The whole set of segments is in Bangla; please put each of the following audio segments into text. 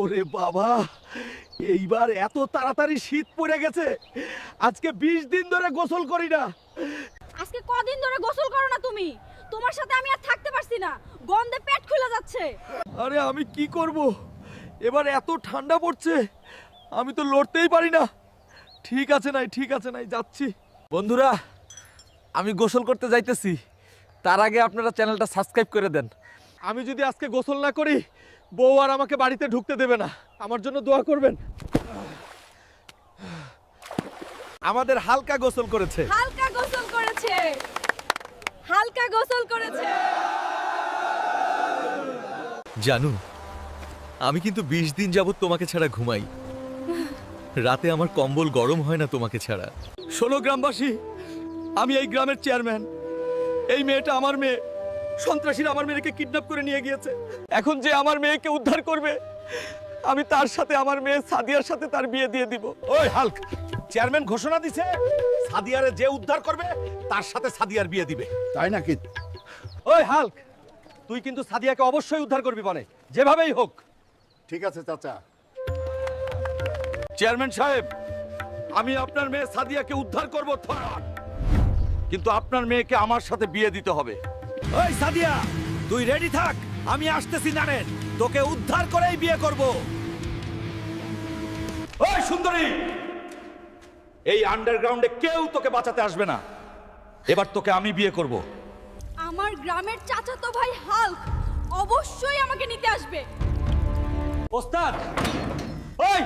ওরে বাবা এইবার এত তাড়াতাড়ি শীত পড়ে গেছে। আজকে বিশ দিন ধরে গোসল করি না। আজকে কদিন ধরে গোসল করো না তুমি? তোমার সাথে আমি আর থাকতে পারছি না। গন্ধে পেট খুলে যাচ্ছে। আরে আমি কি করব? এবার এত ঠান্ডা পড়ছে আমি তো লড়তেই পারি না। ঠিক আছে নাই ঠিক আছে নাই যাচ্ছি। বন্ধুরা আমি গোসল করতে যাইতেছি। তার আগে আপনারা চ্যানেলটা সাবস্ক্রাইব করে দেন। আমি যদি আজকে গোসল না করি বউ আর আমাকে বাড়িতে ঢুকতে দেবে না। আমার জন্য দোয়া করবেন। আমাদের হালকা গোসল করেছে। হালকা গোসল করেছে। হালকা গোসল করেছে। জানু আমি কিন্তু বিশ দিন যাবত তোমাকে ছাড়া ঘুমাই। রাতে আমার কম্বল গরম হয় না তোমাকে ছাড়া। ষোলো গ্রামবাসী আমি এই গ্রামের চেয়ারম্যান। এই মেয়েটা আমার মেয়ে। সন্ত্রাসীরা আমার মেয়েকে কিডন্যাপ করে নিয়ে গিয়েছে। এখন যে আমার মেয়েকে উদ্ধার করবে আমি তার সাথে আমার মেয়ে সাদিয়ার সাথে তার বিয়ে দিয়ে দিব। ওই হাল্ক চেয়ারম্যান ঘোষণা দিছে সাদিয়ারে যে উদ্ধার করবে তার সাথে সাদিয়ার বিয়ে দিবে। তাই নাকি? ওই হাল্ক তুই কিন্তু সাদিয়াকে অবশ্যই উদ্ধার করবি বলে যেভাবেই হোক। ঠিক আছে চাচা। চেয়ারম্যান সাহেব আমি আপনার মেয়ে সাদিয়াকে উদ্ধার করব কিন্তু আপনার মেয়েকে আমার সাথে বিয়ে দিতে হবে। ওই সাদিয়া তুই রেডি থাক আমি আসতেছি নানেন তোকে উদ্ধার করেই বিয়ে করব। ওই সুন্দরী এই আন্ডারগ্রাউন্ডে কেউ তোকে বাঁচাতে আসবে না। এবার তোকে আমি বিয়ে করব। আমার গ্রামের চাচাতো ভাই হাল্ক অবশ্যই আমাকে নিতে আসবে। ওস্তাদ ওই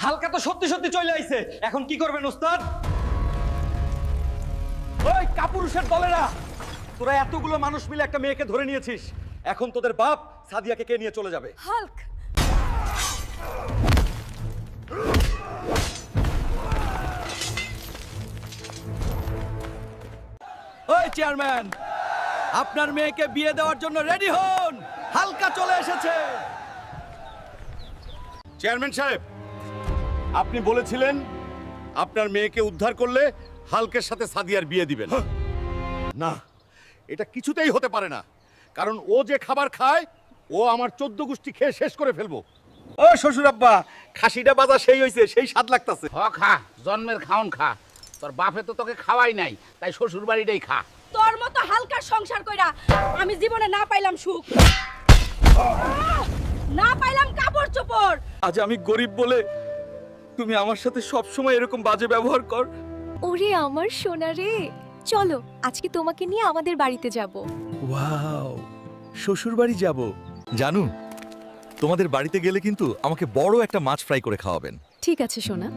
হালকা তো সত্যি সত্যি চলে আইছে। এখন কি করবেন ওস্তাদ? ওই কাপুরুষের দলেরা তোরা এতগুলো মানুষ মিলে একটা মেয়েকে ধরে নিয়েছিস। এখন তোদের বাপ সাদিয়াকে কে নিয়ে চলে যাবে? হাল্ক! ওই চেয়ারম্যান আপনার মেয়েকে বিয়ে দেওয়ার জন্য রেডি হন। হালকা চলে এসেছে। চেয়ারম্যান সাহেব আপনি বলেছিলেন আপনার মেয়েকে উদ্ধার করলে হালকের সাথে সাদিয়ার বিয়ে দিবেন। না এটা কিছুতেই হতে পারে না। কারণ ও যে খাবার খায় ও আমার চোদ্দ গোষ্ঠী খেয়ে শেষ করে ফেলব। ও শ্বশুর আব্বা খাসিটা বাজা সেই হইছে সেই স্বাদ লাগতেছে। হ খা জন্মের খাওন খা। তোর বাপে তো তোকে খাওয়াই নাই তাই শ্বশুর বাড়িটাই খা। তোর মতো হালকা সংসার কইরা আমি জীবনে না পাইলাম সুখ। না পাইলাম কাপড় চোপড়। আজ আমি গরিব বলে তুমি আমার সাথে সব সময় এরকম বাজে ব্যবহার কর। ওরে আমার সোনা রে। চলো আজকে তোমাকে নিয়ে আমাদের বাড়িতে যাব। ওয়াও শ্বশুর বাড়ি যাব। জানু তোমাদের বাড়িতে গেলে কিন্তু আমাকে বড় একটা মাছ ফ্রাই করে খাওয়াবেন। ঠিক আছে সোনা।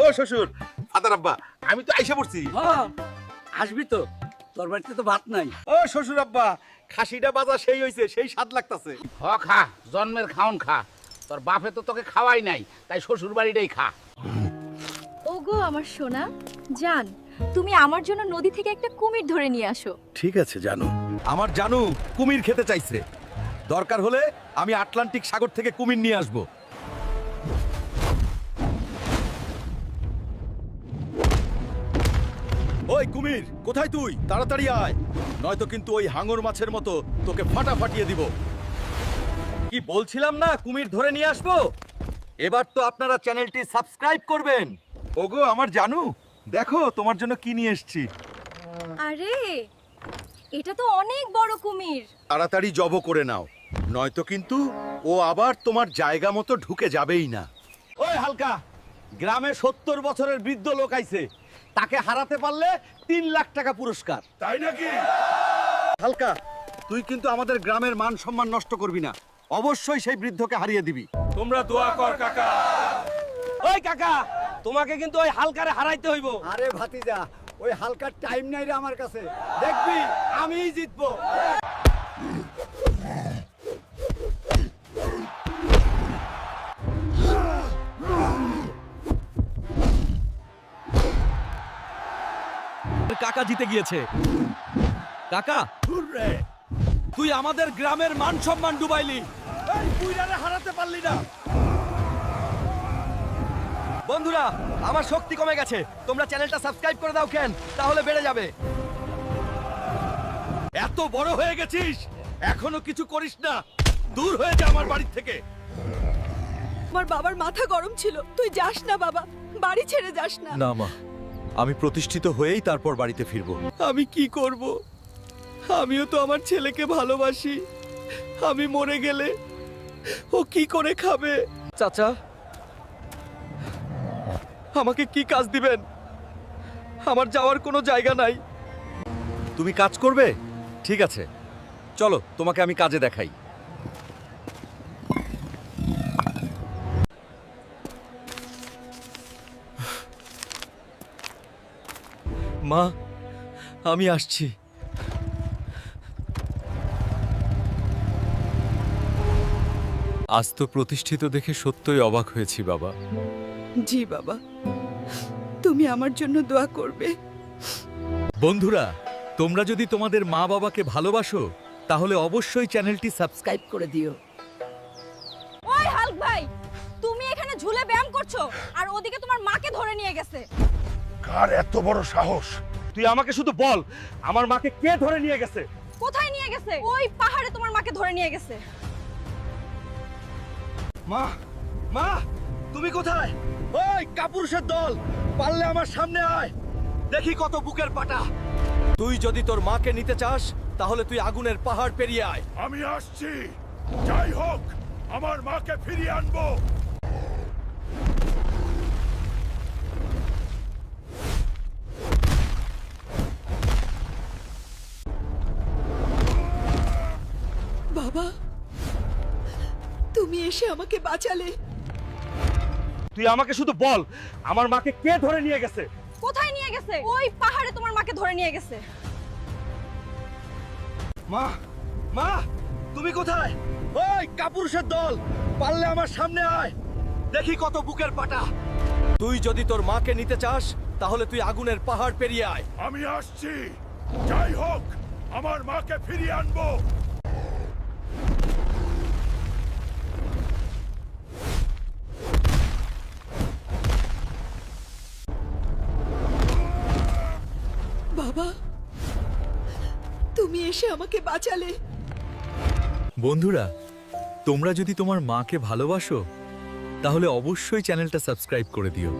ও শ্বশুর আদার আব্বা আমি তো আইসা পড়ছি। আসবি তো তোর বাড়িতে তো ভাত নাই। ও শ্বশুর আব্বা খাসিটা বাজা সেই হইছে সেই স্বাদ লাগতাছে। হ খা জন্মের খাওন খা। তোর বাপে তো তোকে খাওয়াই নাই তাই শ্বশুর বাড়িটাই খা। ওগো আমার সোনা। জান তুমি আমার জন্য নদী থেকে একটা কুমির ধরে নিয়ে আসো। ঠিক আছে জানো। আমার জানু কুমির খেতে চাইছে। দরকার হলে আমি আটলান্টিক সাগর থেকে কুমির নিয়ে আসব। ওই কুমির কোথায় তুই? তাড়াতাড়ি আয়। নয়তো কিন্তু ওই হাঙর মাছের মতো তোকে ফাটা ফাটিয়ে দিব। কি বলছিলাম না কুমির ধরে নিয়ে আসব? এবার তো আপনারা চ্যানেলটি সাবস্ক্রাইব করবেন। ওগো আমার জানু দেখো তোমার জন্য কি নিয়ে এসেছি। আরে এটা তো অনেক বড় কুমির। তাড়াতাড়ি জব করে নাও নয়তো কিন্তু ও আবার তোমার জায়গা মতো ঢুকে যাবেই না। ওই হালকা গ্রামে সত্তর বছরের বৃদ্ধ লোক আইছে তাকে হারাতে পারলে তিন লাখ টাকা পুরস্কার। তাই নাকি? হালকা তুই কিন্তু আমাদের গ্রামের মান সম্মান নষ্ট করবি না অবশ্যই সেই বৃদ্ধকে হারিয়ে দিবি। তোমরা দোয়া কর কাকা। ওই কাকা তোমাকে কিন্তু ওই হালকারে হারাইতে হইব। আরে ভাতিজা ওই হালকার টাইম নাই রে আমার কাছে। দেখবি আমিই জিতবো। কাকা জিতে গিয়েছে। কাকা তুই আমাদের গ্রামের মান সম্মান ডুবাইলি। এই বুইড়ারে হারাতে পারলি না। বন্ধুরা আমার শক্তি কমে গেছে। তোমরা চ্যানেলটা সাবস্ক্রাইব করে দাও কেন? তাহলে বেড়ে যাবে। এত বড় হয়ে গেছিস? এখনও কিছু করিস না। দূর হয়ে যা আমার বাড়ি থেকে। আমার বাবার মাথা গরম ছিল। তুই যাস না বাবা। বাড়ি ছেড়ে যাস না। না মা। আমি প্রতিষ্ঠিত হয়েই তারপর বাড়িতে ফিরব। আমি কি করব? আমিও তো আমার ছেলেকে ভালোবাসি। আমি মরে গেলে ও কি করে খাবে? চাচা আমাকে কি কাজ দিবেন? আমার যাওয়ার কোনো জায়গা নাই। তুমি কাজ করবে? ঠিক আছে। চলো তোমাকে আমি কাজে দেখাই। মা আমি আসছি। আজ তো প্রতিষ্ঠিত দেখে সত্যই অবাক হয়েছি বাবা। জি বাবা। তুমি আমার জন্য দোয়া করবে। বন্ধুরা তোমরা যদি তোমাদের মা বাবাকে ভালোবাসো তাহলে অবশ্যই চ্যানেলটি সাবস্ক্রাইব করে দিও। ওই হাল্ক ভাই তুমি এখানে ঝুলে ব্যায়াম করছ আর ওদিকে তোমার মাকে ধরে নিয়ে গেছে। কার এত বড় সাহস? তুই আমাকে শুধু বল আমার মাকে কে ধরে নিয়ে গেছে? কোথায় নিয়ে গেছে? ওই পাহাড়ে তোমার মাকে ধরে নিয়ে গেছে। মা মা! তুমি কোথায়? ওই কাপুরুষের দল পারলে আমার সামনে আয়। দেখি কত বুকের পাটা। তুই যদি তোর মাকে নিতে চাস তাহলে তুই আগুনের পাহাড় পেরিয়ে আয়। আমি আসছি। যাই হোক আমার মাকে ফিরিয়ে আনব। বাবা তুমি এসে আমাকে বাঁচালে। তুই আমাকে শুধু বল আমার মাকে কে ধরে নিয়ে গেছে? কোথায় নিয়ে গেছে? ওই পাহাড়ে তোমার মাকে ধরে নিয়ে গেছে। মা মা তুমি কোথায়? ওই কাপুরুষের দল পারলে আমার সামনে আয়। দেখি কত বুকের পাটা। তুই যদি তোর মাকে নিতে চাস তাহলে তুই আগুনের পাহাড় পেরিয়ে আয়। আমি আসছি। যাই হোক আমার মাকে ফিরিয়ে আনব। বাবা। তুমি এসে আমাকে বাঁচালে। বন্ধুরা, তোমরা যদি তোমার মাকে ভালোবাসো, তাহলে অবশ্যই চ্যানেলটা সাবস্ক্রাইব করে দিও।